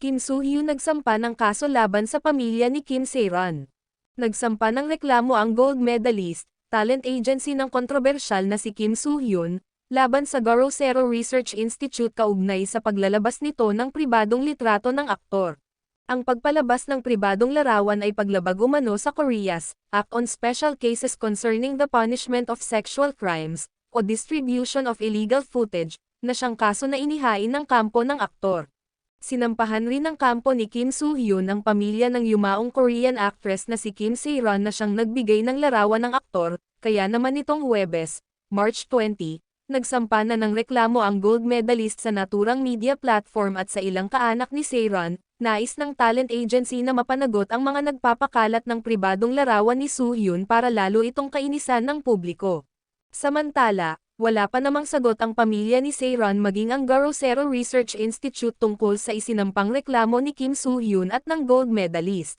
Kim Soo-hyun nagsampa ng kaso laban sa pamilya ni Kim Seo-ron. Nagsampa ng reklamo ang gold medalist, talent agency ng kontrobersyal na si Kim Soo-hyun, laban sa Garo Zero Research Institute kaugnay sa paglalabas nito ng pribadong litrato ng aktor. Ang pagpalabas ng pribadong larawan ay paglabag umano sa Korea's Act on Special Cases Concerning the Punishment of Sexual Crimes, o Distribution of Illegal Footage, na siyang kaso na inihain ng kampo ng aktor. Sinampahan rin ng kampo ni Kim Soo-hyun ang pamilya ng yumaong Korean actress na si Kim Seo-ron na siyang nagbigay ng larawan ng aktor, kaya naman itong Huwebes, March 20, nagsampa na ng reklamo ang gold medalist sa naturang media platform at sa ilang kaanak ni Seo-ron, nais ng talent agency na mapanagot ang mga nagpapakalat ng pribadong larawan ni Soo-hyun para lalo itong kainisan ng publiko. Samantala, wala pa namang sagot ang pamilya ni Seiron maging ang Garo Zero Research Institute tungkol sa isinampang reklamo ni Kim Soo-hyun at ng gold medalist.